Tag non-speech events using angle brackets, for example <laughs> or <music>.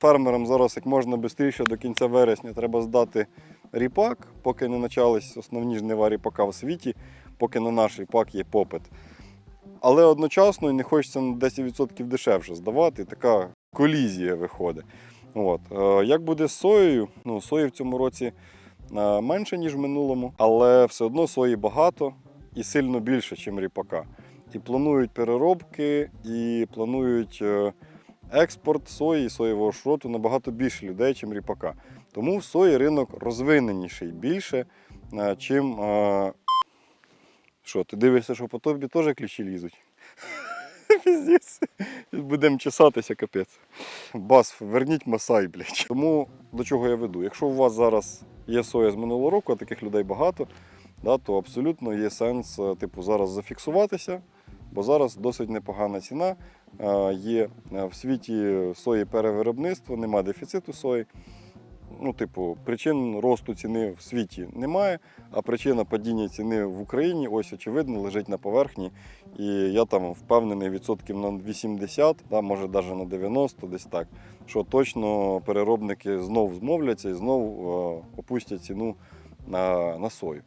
Фермерам зараз як можна швидше до кінця вересня треба здати ріпак, поки не почались основні жнива ріпака в світі, поки на наш ріпак є попит. Але одночасно і не хочеться на 10% дешевше здавати, така колізія виходить. От. Е, Як буде з соєю? Ну, сої в цьому році е, менше, ніж в минулому, але все одно сої багато і сильно більше, ніж ріпака. І планують переробки, і планують е, експорт сої, і соєвого шроту набагато більше людей, ніж ріпака. Тому в сої ринок розвиненіший більше, е, чим. е, Що, ти дивишся, що по тобі теж кліщі лізуть? <laughs> Будемо чесатися, капець. Бас, верніть масай, блядь. Тому до чого я веду? Якщо у вас зараз є соя з минулого року, а таких людей багато, да, то абсолютно є сенс е, типу, зараз зафіксуватися, бо зараз досить непогана ціна. Е, Є е, в світі сої перевиробництво, немає дефіциту сої. Ну, типу, причин росту ціни в світі немає, а причина падіння ціни в Україні ось очевидно лежить на поверхні. І я там впевнений відсотків на 80, да, може навіть на 90, десь так, що точно переробники знов змовляться і знов е, опустять ціну на, на сою.